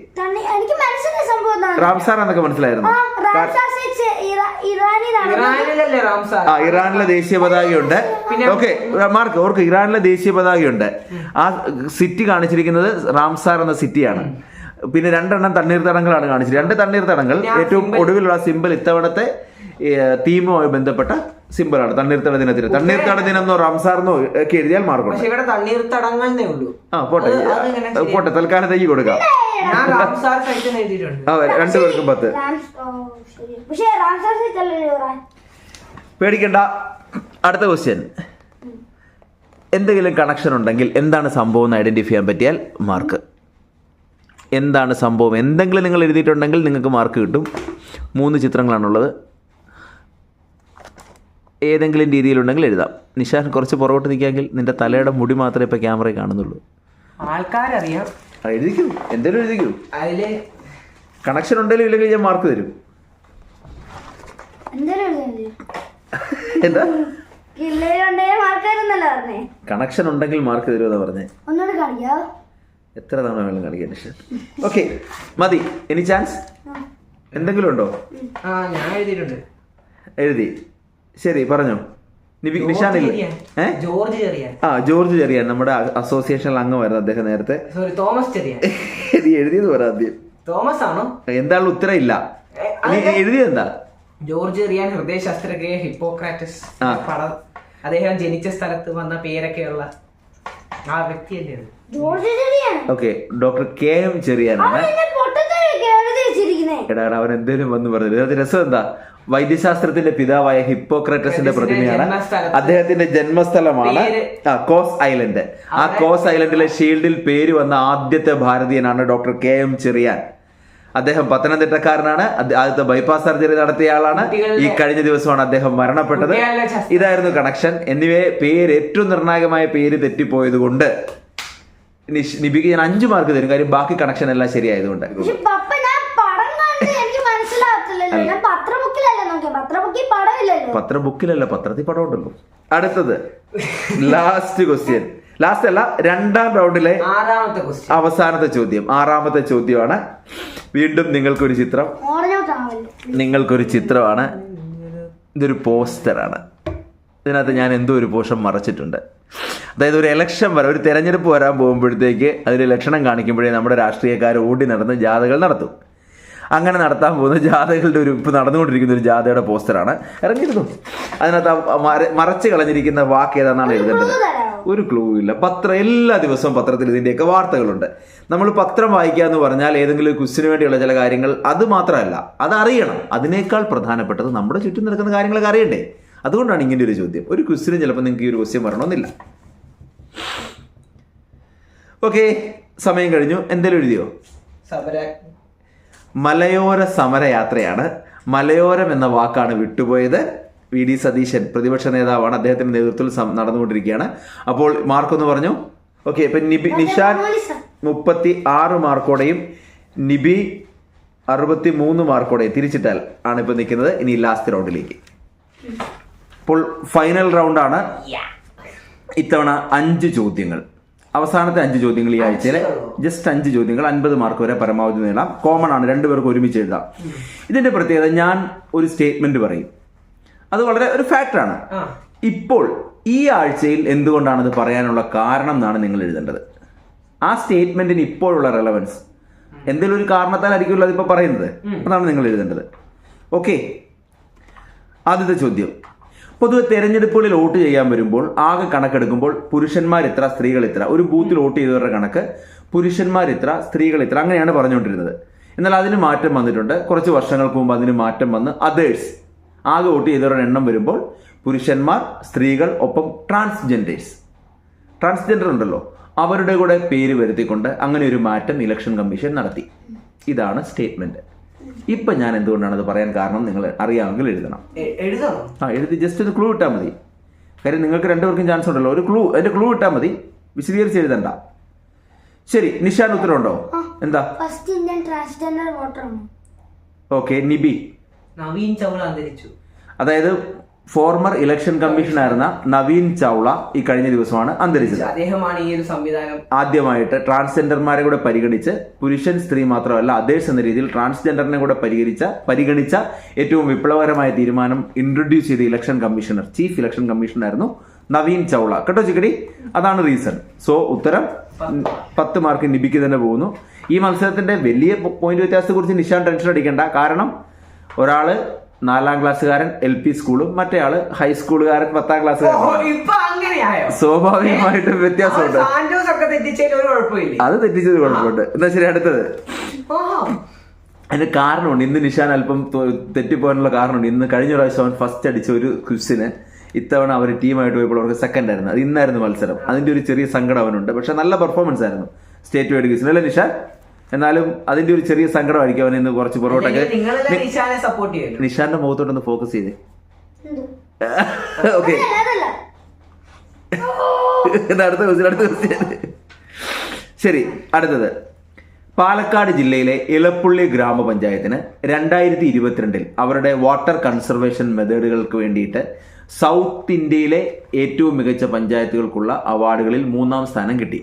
Speaker 3: റാംസാർ എന്നൊക്കെ മനസ്സിലായിരുന്നു.
Speaker 2: ആ
Speaker 3: ഇറാനിലെ ദേശീയ പതാകയുണ്ട്. ഓക്കെ മാർക്ക് ഓർക്ക് ഇറാനിലെ ദേശീയ പതാകയുണ്ട്. ആ സിറ്റി കാണിച്ചിരിക്കുന്നത് റാംസാർ എന്ന സിറ്റിയാണ്. പിന്നെ രണ്ടെണ്ണം തണ്ണീർത്തടങ്ങളാണ് കാണിച്ചത്. രണ്ട് തണ്ണീർത്തടങ്ങൾ ഏറ്റവും ഒടുവിലുള്ള സിമ്പിൾ ഇത്തവണത്തെ തീമുമായി ബന്ധപ്പെട്ട സിമ്പിളാണ് തണ്ണീർത്തട ദിനത്തിന്. തണ്ണീർത്തട ദിനം എന്നോ റംസാർന്നോ ഒക്കെ എഴുതിയാൽ മാർക്കുണ്ട്
Speaker 1: പക്ഷെ ഇവിടെ
Speaker 3: ആ പോട്ടെ. പോട്ടെ. തൽക്കാലത്തേക്ക് കൊടുക്കാം. രണ്ടുപേർക്കും പത്ത്. പേടിക്കണ്ട. അടുത്ത ക്വസ്റ്റ്യൻ എന്തെങ്കിലും കണക്ഷൻ ഉണ്ടെങ്കിൽ എന്താണ് സംഭവം എന്ന് ഐഡന്റിഫൈ ചെയ്യാൻ പറ്റിയാൽ മാർക്ക് എന്താണ് സംഭവം? എന്തെങ്കിലും നിങ്ങൾ എഴുതിയിട്ടുണ്ടെങ്കിൽ നിങ്ങൾക്ക് മാർക്ക് കിട്ടും. മൂന്ന് ചിത്രങ്ങളാണുള്ളത്. ഏതെങ്കിലും രീതിയിലുണ്ടെങ്കിൽ എഴുതാം. നിഷാൻ കുറച്ച് പുറകോട്ട് നിൽക്കാമെങ്കിൽ നിന്റെ തലയുടെ മുടി മാത്രമേ ഇപ്പോൾ ക്യാമറയിൽ കാണുന്നുള്ളൂ.
Speaker 1: ആൾക്കാരറിയാം.
Speaker 3: എഴുതിക്കൂ. എന്തെങ്കിലും എഴുതിക്കൂ.
Speaker 1: അതിൽ
Speaker 3: കണക്ഷൻ ഉണ്ടെങ്കിലും ഇല്ലെങ്കിൽ ഞാൻ മാർക്ക് തരും. എന്താ? കണക്ഷൻ ഉണ്ടെങ്കിൽ മാർക്ക് തരുമെന്നാ പറഞ്ഞേ.
Speaker 2: ഒന്നുകൂടി കാണിക്കാ
Speaker 3: എത്ര തവണ വേണം കാണിക്കാൻ ഇഷ്ടം ഓക്കെ മതി. എനി ചാൻസ് എന്തെങ്കിലും ഉണ്ടോ?
Speaker 1: ആ ഞാൻ എഴുതിയിട്ടുണ്ട്.
Speaker 3: എഴുതി. ശരി പറഞ്ഞോ. നിബി
Speaker 1: നിഷാൻ.
Speaker 3: ഏ?
Speaker 1: ജോർജ് ചെറിയാൻ.
Speaker 3: ആ ജോർജ് ചെറിയാൻ നമ്മുടെ അസോസിയേഷനിൽ അംഗമായിരുന്നു അദ്ദേഹം നേരത്തെ.
Speaker 1: Sorry Thomas Cherian.
Speaker 3: എഴുതിയത് പറ ആദ്യം.
Speaker 1: തോമസ് ആണോ
Speaker 3: എന്താണ് ഉത്തരം ഇല്ല
Speaker 1: ഏ,
Speaker 3: നീ എഴുതിയത് എന്താ?
Speaker 1: ജോർജ് ചെറിയാൻ ഹൃദയശാസ്ത്രജ്ഞ ഹിപ്പോക്രാറ്റസ് അദ്ദേഹം ജനിച്ച സ്ഥലത്ത് വന്ന പേരൊക്കെയുള്ള ആ
Speaker 3: ഓക്കെ ഡോക്ടർ കെ എം ചെറിയാനാണ്.
Speaker 2: എന്നെ പൊട്ടത്തൊക്കെ എഴുതി വെച്ചിരിക്കുന്നേ?
Speaker 3: എടാ എടാ, അവൻ എന്തേലും വന്ന് പറഞ്ഞത്. ഇതിനകത്ത് രസം എന്താ വൈദ്യശാസ്ത്രത്തിന്റെ പിതാവായ ഹിപ്പോക്രറ്റസിന്റെ പ്രതിമയാണ്. അദ്ദേഹത്തിന്റെ ജന്മസ്ഥലമാണ് ആ കോസ് ഐലൻഡ്. ആ കോസ് ഐലൻഡിലെ ഷീൽഡിൽ പേര് വന്ന ആദ്യത്തെ ഭാരതീയനാണ് ഡോക്ടർ കെ എം ചെറിയാൻ. അദ്ദേഹം പത്തനംതിട്ടക്കാരനാണ്. ആദ്യത്തെ ബൈപ്പാസ് സർജറി നടത്തിയ ആളാണ്. ഈ കഴിഞ്ഞ ദിവസമാണ് അദ്ദേഹം മരണപ്പെട്ടത്. ഇതായിരുന്നു കണക്ഷൻ എന്നിവയെ പേര് ഏറ്റവും നിർണായകമായ പേര് തെറ്റിപ്പോയത് കൊണ്ട് നിബിക്ക് ഞാൻ അഞ്ചു മാർക്ക് തരും. കാര്യം ബാക്കി കണക്ഷൻ എല്ലാം ശരിയായതുകൊണ്ട്.
Speaker 2: പത്രബുക്കിലല്ല
Speaker 3: പത്ര ബുക്കിലല്ല പത്രത്തിൽ പടം ഉണ്ടല്ലോ അടുത്തത്. ലാസ്റ്റ് ക്വസ്റ്റ്യൻ ലാസ്റ്റ് അല്ല രണ്ടാം റൗണ്ടിലെ അവസാനത്തെ ചോദ്യം. ആറാമത്തെ ചോദ്യമാണ്. വീണ്ടും നിങ്ങൾക്കൊരു ചിത്രം. നിങ്ങൾക്കൊരു ചിത്രമാണ്. ഇതൊരു പോസ്റ്ററാണ് ഇതിനകത്ത് ഞാൻ എന്തോ ഒരു പോഷം മറച്ചിട്ടുണ്ട്. അതായത് ഒരു ഇലക്ഷൻ വരെ ഒരു തെരഞ്ഞെടുപ്പ് വരാൻ പോകുമ്പോഴത്തേക്ക് അതിൽ ലക്ഷണം കാണിക്കുമ്പോഴേ നമ്മുടെ രാഷ്ട്രീയക്കാർ ഓടി നടന്ന് ജാഥകൾ നടത്തും. അങ്ങനെ നടത്താൻ പോകുന്ന ജാഥകളുടെ ഒരു ഇപ്പം നടന്നുകൊണ്ടിരിക്കുന്ന ഒരു ജാഥയുടെ പോസ്റ്ററാണ് ഇറങ്ങിയിരുന്നു? അതിനകത്ത് മറച്ചു കളഞ്ഞിരിക്കുന്ന വാക്ക് ഏതാണെന്നാണ് എഴുതേണ്ടത്? ഒരു ക്ലൂ ഇല്ല. പത്രം എല്ലാ ദിവസവും പത്രത്തിൽ ഇതിന്റെയൊക്കെ വാർത്തകളുണ്ട്. നമ്മൾ പത്രം വായിക്കുക എന്ന് പറഞ്ഞാൽ ഏതെങ്കിലും ഒരു ക്വസ്റ്റിന് വേണ്ടിയുള്ള ചില കാര്യങ്ങൾ അത് മാത്രമല്ല അതറിയണം അറിയണം. അതിനേക്കാൾ പ്രധാനപ്പെട്ടത് നമ്മുടെ ചുറ്റും നടക്കുന്ന കാര്യങ്ങളൊക്കെ അറിയണ്ടേ? അതുകൊണ്ടാണ് ഇങ്ങനെ ഒരു ചോദ്യം. ഒരു ക്വസ്റ്റിന് ചിലപ്പോൾ നിങ്ങൾക്ക് ഈ ഒരു ക്വസ്റ്റ്യൻ വരണമെന്നില്ല. ഓക്കെ സമയം കഴിഞ്ഞു. എന്തെങ്കിലും എഴുതിയോ?
Speaker 1: സമര
Speaker 3: മലയോര സമരയാത്രയാണ്. മലയോരം എന്ന വാക്കാണ് വിട്ടുപോയത്. വി ഡി സതീശൻ പ്രതിപക്ഷ നേതാവാണ്. അദ്ദേഹത്തിന്റെ നേതൃത്വത്തിൽ നടന്നുകൊണ്ടിരിക്കുകയാണ്. അപ്പോൾ മാർക്കൊന്ന് പറഞ്ഞു. ഓക്കെ ഇപ്പൊ നിബി നിഷാൻ മുപ്പത്തി ആറ് മാർക്കോടെയും നിബി അറുപത്തി മൂന്ന് മാർക്കോടെ തിരിച്ചിട്ടാൽ ആണ് ഇപ്പൊ നിൽക്കുന്നത്. ഇനി ലാസ്റ്റ് റൗണ്ടിലേക്ക് അപ്പോൾ ഫൈനൽ റൗണ്ടാണ് ഇത്തവണ അഞ്ച് ചോദ്യങ്ങൾ. അവസാനത്തെ അഞ്ച് ചോദ്യങ്ങൾ ഈ ആഴ്ചയിലെ ജസ്റ്റ് അഞ്ച് ചോദ്യങ്ങൾ അൻപത് മാർക്ക് വരെ പരമാവധി നേടാം. കോമൺ ആണ് രണ്ടുപേർക്ക് ഒരുമിച്ച് എഴുതാം. ഇതിന്റെ പ്രത്യേകത ഞാൻ ഒരു സ്റ്റേറ്റ്മെന്റ് പറയും. അത് വളരെ ഒരു ഫാക്ടറാണ് ഇപ്പോൾ ഈ ആഴ്ചയിൽ എന്തുകൊണ്ടാണ് അത് പറയാനുള്ള കാരണം എന്നാണ് നിങ്ങൾ എഴുതേണ്ടത്. ആ സ്റ്റേറ്റ്മെന്റിന് ഇപ്പോഴുള്ള റെലവൻസ് എന്തെങ്കിലും ഒരു കാരണത്താലായിരിക്കുമല്ലോ അതിപ്പോൾ പറയുന്നത്. അതാണ് നിങ്ങൾ എഴുതേണ്ടത്. ഓക്കെ ആദ്യത്തെ ചോദ്യം. പൊതുവെ തെരഞ്ഞെടുപ്പുകളിൽ വോട്ട് ചെയ്യാൻ വരുമ്പോൾ ആകെ കണക്കെടുക്കുമ്പോൾ പുരുഷന്മാർ ഇത്ര സ്ത്രീകൾ ഇത്ര ഒരു ബൂത്തിൽ വോട്ട് ചെയ്തവരുടെ കണക്ക് പുരുഷന്മാർ ഇത്ര സ്ത്രീകൾ ഇത്ര അങ്ങനെയാണ് പറഞ്ഞുകൊണ്ടിരുന്നത്. എന്നാൽ അതിന് മാറ്റം വന്നിട്ടുണ്ട്. കുറച്ച് വർഷങ്ങൾക്ക് മുമ്പ് അതിന് മാറ്റം വന്ന് അതേഴ്സ് ആകെ വോട്ട് ചെയ്തവരുടെ എണ്ണം വരുമ്പോൾ പുരുഷന്മാർ സ്ത്രീകൾ ഒപ്പം ട്രാൻസ്ജെൻഡേഴ്സ് ട്രാൻസ്ജെൻഡർ ഉണ്ടല്ലോ. അവരുടെ കൂടെ പേര് വരുത്തിക്കൊണ്ട് അങ്ങനെ ഒരു മാറ്റം ഇലക്ഷൻ കമ്മീഷൻ നടത്തി. ഇതാണ് സ്റ്റേറ്റ്മെന്റ് ഇപ്പൊ ഞാൻ എന്തുകൊണ്ടാണ് അത് പറയാൻ കാരണം നിങ്ങൾ അറിയാമെങ്കിൽ എഴുതണം. ആ എഴുതി ജസ്റ്റ് ഒരു ക്ലൂ ഇട്ടാൽ മതി. കാര്യം നിങ്ങൾക്ക് രണ്ടുപേർക്കും ചാൻസ് ഉണ്ടല്ലോ. ഒരു ക്ലൂ അതിന്റെ ക്ലൂ ഇട്ടാൽ മതി. വിശദീകരിച്ച് എഴുതണ്ട. ശരി നിഷാൻ ഉത്തരവുണ്ടോ? എന്താ?
Speaker 2: First Indian transgender voter
Speaker 3: okay Nibi
Speaker 1: Naveen Chawla അന്തരിച്ചു.
Speaker 3: അതായത് ഫോർമർ ഇലക്ഷൻ കമ്മീഷനായിരുന്ന നവീൻ ചൗള ഈ കഴിഞ്ഞ ദിവസമാണ് അന്തരിച്ചത്.
Speaker 1: അദ്ദേഹമാണ് ഈ ഒരു സംവിധാനം
Speaker 3: ആദ്യമായിട്ട് ട്രാൻസ്ജെൻഡർമാരെ കൂടെ പരിഗണിച്ച് പുരുഷൻ സ്ത്രീ മാത്രമല്ല അതേഴ്സ് എന്ന രീതിയിൽ ട്രാൻസ്ജെൻഡറിനെ കൂടെ പരിഗണിച്ച പരിഗണിച്ച ഏറ്റവും വിപ്ലവകരമായ തീരുമാനം ഇൻട്രൊഡ്യൂസ് ചെയ്ത ഇലക്ഷൻ കമ്മീഷണർ ചീഫ് ഇലക്ഷൻ കമ്മീഷണറായിരുന്നു നവീൻ ചൗള. കേട്ടോ ചിക്കടി? അതാണ് റീസൺ സോ ഉത്തരം പത്ത് മാർക്ക് നിബിക്ക് തന്നെ പോകുന്നു. ഈ മത്സരത്തിന്റെ വലിയ പോയിന്റ് വ്യത്യാസത്തെ കുറിച്ച് നിഷാൻ ടെൻഷൻ അടിക്കേണ്ട. കാരണം ഒരാൾ നാലാം ക്ലാസ്സുകാരൻ എൽ പി സ്കൂളും മറ്റേയാൾ ഹൈസ്കൂളുകാരൻ പത്താം ക്ലാസ്സുകാരൻ. സ്വാഭാവികമായിട്ടും വ്യത്യാസമുണ്ട്. അത് തെറ്റിച്ചത് കുഴപ്പമുണ്ട്. എന്നാ ശരി അടുത്തത്. അതിന് കാരണമുണ്ട്. ഇന്ന് നിഷാൻ അല്പം തെറ്റിപ്പോകാനുള്ള കാരണമുണ്ട്. ഇന്ന് കഴിഞ്ഞ പ്രാവശ്യം അവൻ ഫസ്റ്റ് അടിച്ച ഒരു ക്വിസിന് ഇത്തവണ അവർ ടീമായിട്ട് പോയപ്പോൾ അവർക്ക് സെക്കൻഡ് ആയിരുന്നു. അത് ഇന്നായിരുന്നു മത്സരം. അതിന്റെ ഒരു ചെറിയ സങ്കടം അവനുണ്ട്. പക്ഷെ നല്ല പെർഫോമൻസ് ആയിരുന്നു. സ്റ്റേറ്റ് വൈഡ് ക്വിസിന്. അല്ലേ നിഷാൻ? എന്നാലും അതിന്റെ ഒരു ചെറിയ സങ്കടമായിരിക്കും അവൻ ഇന്ന് കുറച്ച് പുറകോട്ടൊക്കെ. നിഷാന്റെ മുഖത്തോട്ടൊന്ന് ഫോക്കസ് ചെയ്തേ. ഓക്കെ അടുത്ത ക്വസ്റ്റ്യൻ അടുത്ത ക്വസ്റ്റ്യൻ ശരി അടുത്തത്. പാലക്കാട് ജില്ലയിലെ ഇലപ്പുള്ളി ഗ്രാമപഞ്ചായത്തിന് രണ്ടായിരത്തി ഇരുപത്തിരണ്ടിൽ അവരുടെ വാട്ടർ കൺസർവേഷൻ മെത്തേഡുകൾക്ക് വേണ്ടിയിട്ട് സൗത്ത് ഇന്ത്യയിലെ ഏറ്റവും മികച്ച പഞ്ചായത്തുകൾക്കുള്ള അവാർഡുകളിൽ മൂന്നാം സ്ഥാനം കിട്ടി.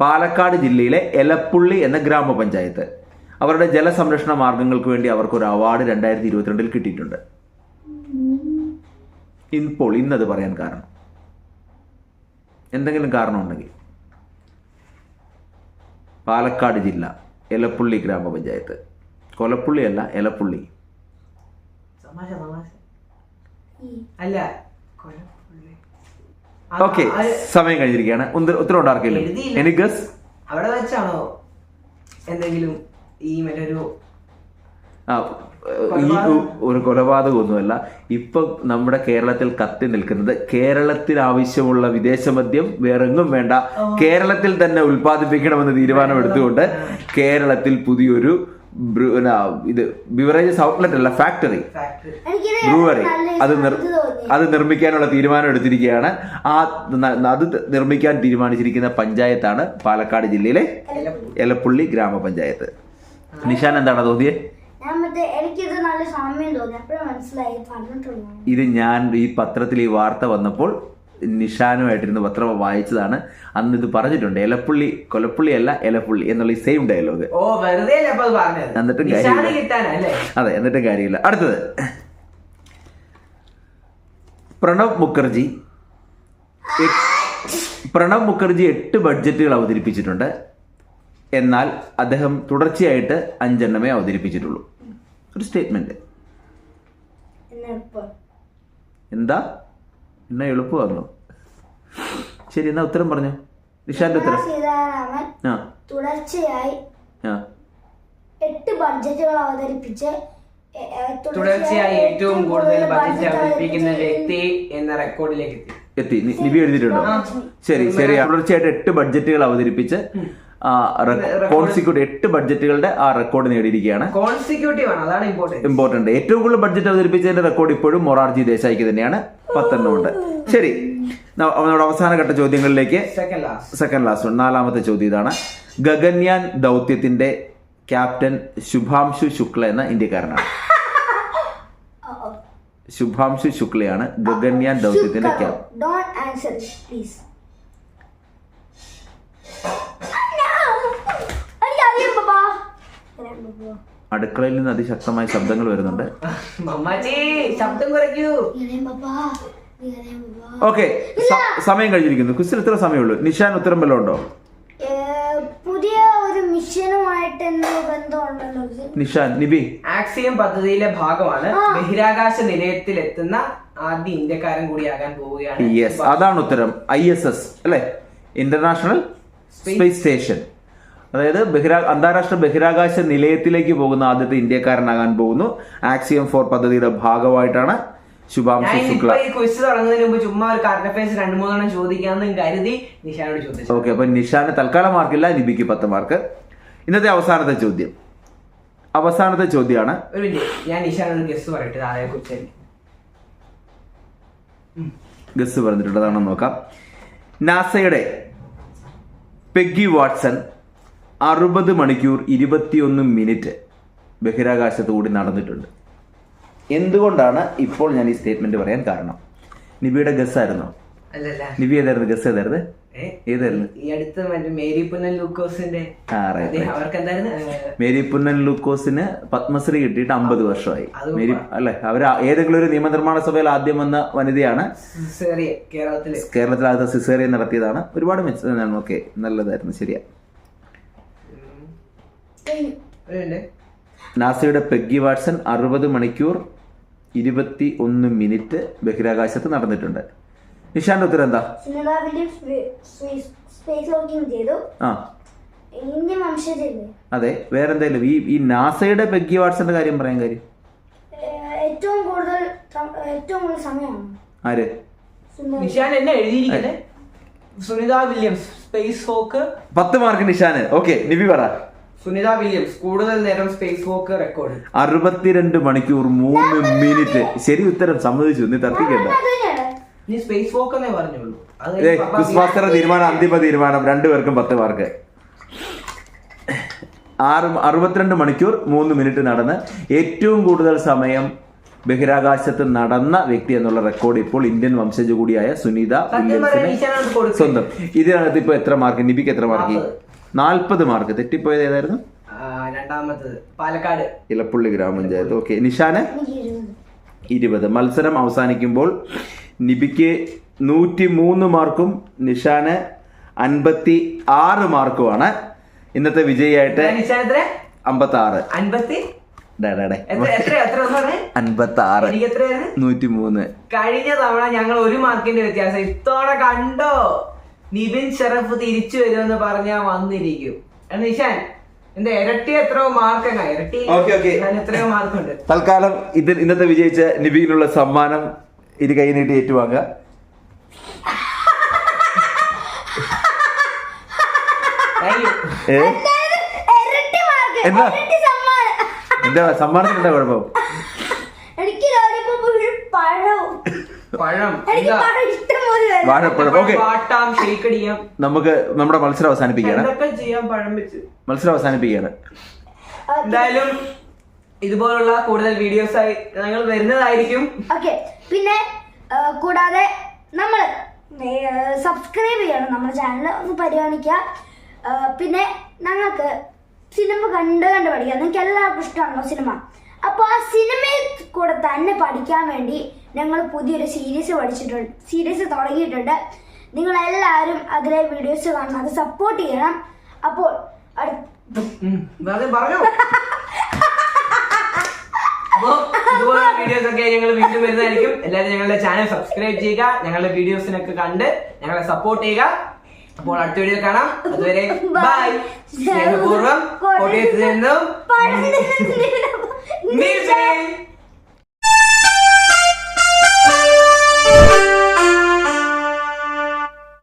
Speaker 3: പാലക്കാട് ജില്ലയിലെ എലപ്പുള്ളി എന്ന ഗ്രാമപഞ്ചായത്ത്. അവരുടെ ജലസംരക്ഷണ മാർഗങ്ങൾക്ക് വേണ്ടി അവർക്ക് ഒരു അവാർഡ് രണ്ടായിരത്തി ഇരുപത്തിരണ്ടിൽ കിട്ടിയിട്ടുണ്ട്. ഇപ്പോൾ ഇന്നത് പറയാൻ കാരണം. എന്തെങ്കിലും കാരണമുണ്ടെങ്കിൽ പാലക്കാട് ജില്ല എലപ്പുള്ളി ഗ്രാമപഞ്ചായത്ത്. കൊലപ്പുള്ളി അല്ല എലപ്പുള്ളി.
Speaker 1: തമാശ തമാശ.
Speaker 3: ഓക്കെ സമയം കഴിഞ്ഞിരിക്കുകയാണ്. ഉത്തരം ഉത്തരം ഉണ്ടാക്കിയില്ല എനിക്ക് ഗസ്
Speaker 1: അവിടെ വെച്ചാണോ എന്തെങ്കിലും ഈ മറ്റൊരു
Speaker 3: ഈ ഒരു കൊലപാതകമൊന്നുമല്ല. ഇപ്പൊ നമ്മുടെ കേരളത്തിൽ കത്തി നിൽക്കുന്നത് കേരളത്തിൽ ആവശ്യമുള്ള വിദേശ മദ്യം വേറെങ്ങും വേണ്ട. കേരളത്തിൽ തന്നെ ഉൽപ്പാദിപ്പിക്കണമെന്ന് തീരുമാനമെടുത്തുകൊണ്ട് കേരളത്തിൽ പുതിയൊരു ഇത് ബിവറേജസ് ഔട്ട്ലെറ്റ് അല്ല ഫാക്ടറി
Speaker 1: ഫാക്ടറി
Speaker 2: എനിക്കിത്
Speaker 3: ബ്രൂവറി അത് അത് നിർമ്മിക്കാനുള്ള തീരുമാനം എടുത്തിരിക്കുകയാണ്. ആ അത് നിർമ്മിക്കാൻ തീരുമാനിച്ചിരിക്കുന്ന പഞ്ചായത്താണ് പാലക്കാട് ജില്ലയിലെ എലപ്പുള്ളി. ഗ്രാമപഞ്ചായത്ത്. നിഷാൻ എന്താണ് തോന്നിയത് ഇത് ഞാൻ ഈ പത്രത്തിൽ ഈ വാർത്ത വന്നപ്പോൾ നിഷാനുമായിട്ടിരുന്ന് പത്രം വായിച്ചതാണ്. അന്ന് ഇത് പറഞ്ഞിട്ടുണ്ട് എലപ്പുള്ളി കൊലപ്പുള്ളി അല്ല എലപ്പുള്ളി എന്നുള്ള ഈ സെയിം ഡയലോഗ്
Speaker 1: ഓ വെറുതെ
Speaker 3: എന്നിട്ടും കാര്യമില്ല.
Speaker 1: കിട്ടാനല്ലേ?
Speaker 3: അതെ എന്നിട്ടും കാര്യമില്ല. അടുത്തത്. പ്രണബ് മുഖർജി എ- പ്രണബ് മുഖർജി എട്ട് ബഡ്ജറ്റുകൾ അവതരിപ്പിച്ചിട്ടുണ്ട്. എന്നാൽ അദ്ദേഹം തുടർച്ചയായിട്ട് അഞ്ചെണ്ണമേ അവതരിപ്പിച്ചിട്ടുള്ളൂ. ഒരു സ്റ്റേറ്റ്മെന്റ്
Speaker 2: എന്നെ ഇപ്പൊ
Speaker 3: എന്താ? എന്നാ എളുപ്പമാണ് ശരി എന്നാ ഉത്തരം പറഞ്ഞു. നിഷാന്റെ ഉത്തരം.
Speaker 2: സീതാരാമൻ
Speaker 3: ആ.
Speaker 2: തുടർച്ചയായി
Speaker 3: ആ.
Speaker 2: എട്ട് ബഡ്ജറ്റുകൾ അവതരിപ്പിച്ച് എ- എ,
Speaker 1: തുടർച്ചയായി ഏറ്റവും കൂടുതൽ ബജറ്റ് അവതരിപ്പിക്കുന്ന വ്യക്തി എന്ന റെക്കോർഡിലേക്ക് എത്തി.
Speaker 3: എത്തി. നി- നിബി എഴുതിയിട്ടുണ്ടോ? ശരി ശരി. തുടർച്ചയായിട്ട് എട്ട് ബഡ്ജറ്റുകൾ അവതരിപ്പിച്ച് കോൺസിക്യൂട്ട് എട്ട് ബഡ്ജറ്റുകളുടെ ആ റെക്കോർഡ് നേടിയിരിക്കുകയാണ്.
Speaker 1: കോൺസിക്യൂട്ടീവ് ആണ് അതാണ് ഇമ്പോർട്ടന്റ്
Speaker 3: ഇമ്പോർട്ടന്റ് ഏറ്റവും കൂടുതൽ ബഡ്ജറ്റ് അവതരിപ്പിച്ചതിന്റെ റെക്കോർഡ് ഇപ്പോഴും മൊറാർജി ദേശായിക്ക് തന്നെയാണ് പത്തെണ്ണം ഉണ്ട് ശരി. ന- നമ്മുടെ അവസാനഘട്ട ചോദ്യങ്ങളിലേക്ക്
Speaker 1: സെക്കൻഡ് ലാസ്റ്റ്
Speaker 3: സെക്കൻഡ് ലാസ്റ്റ് നാലാമത്തെ ചോദ്യം ഇതാണ്. ഗഗൻയാൻ ദൗത്യത്തിന്റെ ക്യാപ്റ്റൻ ശുഭാംശു ശുക്ല എന്ന ഇന്ത്യക്കാരനാണ്. ശുഭാംശു ശുക്ലയാണ് ഗഗൻയാൻ ദൗത്യത്തിന്റെ ക്യാപ്റ്റൻ
Speaker 2: ഡോണ്ട് ആൻസർ പ്ലീസ് എനിക്കറിയാം പപ്പാ അറിയാം പപ്പാ
Speaker 3: അടുക്കളയിൽ നിന്ന് അതിശക്തമായ ശബ്ദങ്ങൾ വരുന്നുണ്ട്.
Speaker 1: ശബ്ദം കുറയ്ക്കൂ.
Speaker 3: ഓക്കെ സമയം കഴിഞ്ഞിരിക്കുന്നു. ക്രിസ്ത്യൻ ഇത്ര സമയമുള്ളൂ. നിഷാൻ ഉത്തരം വല്ലതും ഉണ്ടോ?
Speaker 2: പുതിയ ഒരു മിഷനുമായിട്ട് എന്തോ ബന്ധമുണ്ടല്ലോ
Speaker 3: നിഷാൻ നിബി.
Speaker 1: ആക്സിയം പദ്ധതിയിലെ ഭാഗമാണ്. ബഹിരാകാശ നിലയത്തിൽ എത്തുന്ന ആദ്യ ഇന്ത്യക്കാരൻ കൂടിയാകാൻ പോവുകയാണ്
Speaker 3: അതാണ് ഉത്തരം. ഐ എസ് എസ് അല്ലെ? ഇന്റർനാഷണൽ സ്പേസ് സ്റ്റേഷൻ അതായത് ബഹിരാ അന്താരാഷ്ട്ര ബഹിരാകാശ നിലയത്തിലേക്ക് പോകുന്ന ആദ്യത്തെ ഇന്ത്യക്കാരനാകാൻ പോകുന്നു. ആക്സിയം ഫോർ പദ്ധതിയുടെ ഭാഗമായിട്ടാണ് ശുഭാംശു ശുക്ല.
Speaker 1: ഈ ക്വിസ് തുടങ്ങുന്നതിന് മുമ്പ് ചുമ്മാ ഒരു കറണ്ട് അഫയേഴ്സ് രണ്ട് മൂന്നെണ്ണം ചോദിക്കാമെന്ന് കരുതി നിഷാനോട് ചോദിച്ചു.
Speaker 3: ഓക്കെ അപ്പൊ നിഷാന് തൽക്കാലം മാർക്കില്ല നിബിക്ക് പത്ത് മാർക്ക്. ഇന്നത്തെ അവസാനത്തെ ചോദ്യം. അവസാനത്തെ ചോദ്യമാണ്.
Speaker 1: ഞാൻ നിഷാനോട് ഗസ് പറയട്ടെ അതേ കുറിച്ച്
Speaker 3: ഗസ് പറഞ്ഞിട്ടുണ്ട് അതാണെന്ന് നോക്കാം. നാസയുടെ പെഗ്ഗി വാട്സൺ അറുപത് മണിക്കൂർ ഇരുപത്തിയൊന്ന് മിനിറ്റ് ബഹിരാകാശത്ത് കൂടി നടന്നിട്ടുണ്ട്. എന്തുകൊണ്ടാണ് ഇപ്പോൾ ഞാൻ ഈ സ്റ്റേറ്റ്മെന്റ് പറയാൻ കാരണം? നിബിയുടെ ഗസ് ആയിരുന്നോ?
Speaker 1: അല്ലല്ല.
Speaker 3: നിബി ഏതായിരുന്നു? ഗസ് ഏതായിരുന്നു?
Speaker 1: ഈ അടുത്ത് മേരി പുന്നൽ ലൂക്കോസിന്റെ
Speaker 3: മേരി പുന്നൻ ലൂക്കോസിന് പത്മശ്രീ കിട്ടിയിട്ട് അമ്പത് വർഷമായി. മേരി അല്ലെ അവർ ഏതെങ്കിലും ഒരു നിയമനിർമ്മാണ സഭയിൽ ആദ്യം വന്ന വനിതയാണ്. കേരളത്തിൽ ആദ്യത്തെ സിസേറിയ നടത്തിയതാണ്. ഒരുപാട് മെച്ചതാണ് ഓക്കെ നല്ലതായിരുന്നു ശരിയാ.
Speaker 1: ഒരു മിനിറ്റ്
Speaker 3: നാസയുടെ പെഗ്ഗി വാട്സൺ അറുപത് മണിക്കൂർ ഇരുപത്തി ഒന്ന് മിനിറ്റ് ബഹിരാകാശത്ത് നടന്നിട്ടുണ്ട്. നിഷാന്റെ ഉത്തരം എന്താ? അതെ വേറെന്തായാലും ഈ ഈ നാസയുടെ പെഗ്ഗി വാട്സന്റെ കാര്യം പറയാൻ കാര്യം?
Speaker 2: ഏറ്റവും കൂടുതൽ ഏറ്റവും കൂടുതൽ സമയമാണ്
Speaker 3: ആര്?
Speaker 1: നിഷാൻ എന്നെ എഴുതിയിരിക്കുന്നത് സുനിത വില്യംസ് സ്പേസ് ഹോക്ക്
Speaker 3: പത്ത് മാർക്ക് നിഷാന്. ഓക്കെ നിബി പറ.
Speaker 1: സുനിത വില്യംസ് കൂടുതൽ നേരം സ്പേസ് വോക്ക് റെക്കോർഡ്
Speaker 3: അറുപത്തിരണ്ട് മണിക്കൂർ മൂന്ന് മിനിറ്റ് ശരി ഉത്തരം സമ്മതിച്ചു. നീ തർക്കിക്കണ്ട.
Speaker 1: നീ സ്പേസ് വോക്ക് എന്നേ പറഞ്ഞുള്ളൂ.
Speaker 3: തീരുമാനം അന്തിമ തീരുമാനം. രണ്ടുപേർക്കും പത്ത് മാർക്ക്. ആറ് അറുപത്തിരണ്ട് മണിക്കൂർ മൂന്ന് മിനിറ്റ് നടന്ന് ഏറ്റവും കൂടുതൽ സമയം ബഹിരാകാശത്ത് നടന്ന വ്യക്തി എന്നുള്ള റെക്കോർഡ് ഇപ്പോൾ ഇന്ത്യൻ വംശജ കൂടിയായ സുനിത വില്യംസിന് സ്വന്തം. ഇതിനകത്ത് ഇപ്പൊ എത്ര മാർക്ക്? നിബിക്ക് എത്ര മാർക്ക്? നാൽപ്പത് മാർക്ക്. തെറ്റിപ്പോയത് ഏതായിരുന്നു?
Speaker 1: രണ്ടാമത്തത്. പാലക്കാട്.
Speaker 3: ഇലപ്പുള്ളി ഗ്രാമപഞ്ചായത്ത്. ഓക്കെ നിഷാന്?
Speaker 2: ഇരുപത്.
Speaker 3: മത്സരം അവസാനിക്കുമ്പോൾ നിബിക്ക് നൂറ്റി മൂന്ന് മാർക്കും നിഷാന് അൻപത്തി ആറ് മാർക്കുമാണ്. ഇന്നത്തെ വിജയിയായിട്ട് അമ്പത്തി ആറ്
Speaker 1: അൻപത്തി?
Speaker 3: അൻപത്തി നൂറ്റി മൂന്ന്
Speaker 1: കഴിഞ്ഞ തവണ ഞങ്ങൾ ഒരു മാർക്കിന്റെ വ്യത്യാസം. ഇത്തവണ കണ്ടോ? നിബിൻ ഷറഫ് തിരിച്ചു വരുമെന്ന് പറഞ്ഞാ വന്നിരിക്കും. നിഷാൻ എന്റെ ഇരട്ടി എത്രയോ മാർക്ക് എന്നാ ഇരട്ടി
Speaker 3: Okay, okay.
Speaker 1: ഞാൻ എത്രയോ മാർക്കുണ്ട്.
Speaker 3: തൽക്കാലം ഇത് ഇന്നത്തെ വിജയിച്ച നിബിയിലുള്ള സമ്മാനം ഇത് കൈ നീട്ടി ഏറ്റുവാങ്ങുക. ഏ?
Speaker 2: ഇരട്ടി മാർക്ക്
Speaker 3: എന്താ?
Speaker 2: ഇരട്ടി സമ്മാനം.
Speaker 3: എന്താ സമ്മാനത്തിന് എന്താ കുഴപ്പം?
Speaker 2: എനിക്ക് ലോലിപോപ്പ് ഒരു പഴവും.
Speaker 1: പഴം എന്താ.
Speaker 3: വാഴപ്പഴം. ഓക്കെ.
Speaker 1: വാട്ടാം അടിക്കാം
Speaker 3: നമുക്ക് നമ്മുടെ മത്സരം അവസാനിപ്പിക്കുകയാണ്.
Speaker 1: എന്തൊക്കെ ചെയ്യാൻ പഴം വെച്ച്
Speaker 3: മത്സരം അവസാനിപ്പിക്കുകയാണ്.
Speaker 1: എന്തായാലും ഇതുപോലുള്ള കൂടുതൽ വീഡിയോസ് ആയി ഞങ്ങൾ വരുന്നതായിരിക്കും.
Speaker 2: ഓക്കെ. പിന്നെ കൂടാതെ നമ്മൾ സബ്സ്ക്രൈബ് ചെയ്യണം നമ്മുടെ ചാനൽ ഒന്ന് പരിഗണിക്കുക പിന്നെ ഞങ്ങൾക്ക് സിനിമ കണ്ട് കണ്ട് പഠിക്കാം. നിങ്ങൾക്ക് എല്ലാവർക്കും ഇഷ്ടമാണല്ലോ സിനിമ. അപ്പോൾ ആ സിനിമയിൽ കൂടെ തന്നെ പഠിക്കാൻ വേണ്ടി ഞങ്ങൾ പുതിയൊരു സീരീസ് പഠിച്ചിട്ടുണ്ട്. സീരീസ് തുടങ്ങിയിട്ടുണ്ട്. നിങ്ങളെല്ലാവരും അതിലെ വീഡിയോസ് കാണണം. അത് സപ്പോർട്ട് ചെയ്യണം. അപ്പോൾ
Speaker 1: വീഡിയോസ് ഒക്കെ ഞങ്ങൾ വീണ്ടും വരുന്നതായിരിക്കും. എല്ലാവരും ഞങ്ങളുടെ ചാനൽ സബ്സ്ക്രൈബ് ചെയ്യുക. ഞങ്ങളുടെ വീഡിയോസിനൊക്കെ കണ്ട് ഞങ്ങളെ സപ്പോർട്ട് ചെയ്യുക. അപ്പോൾ അടുത്ത വീഡിയോ കാണാം. അതുവരെ ബൈ സ്നേഹപൂർവം കോട്ടയത്ത് നിന്നും
Speaker 2: Moving.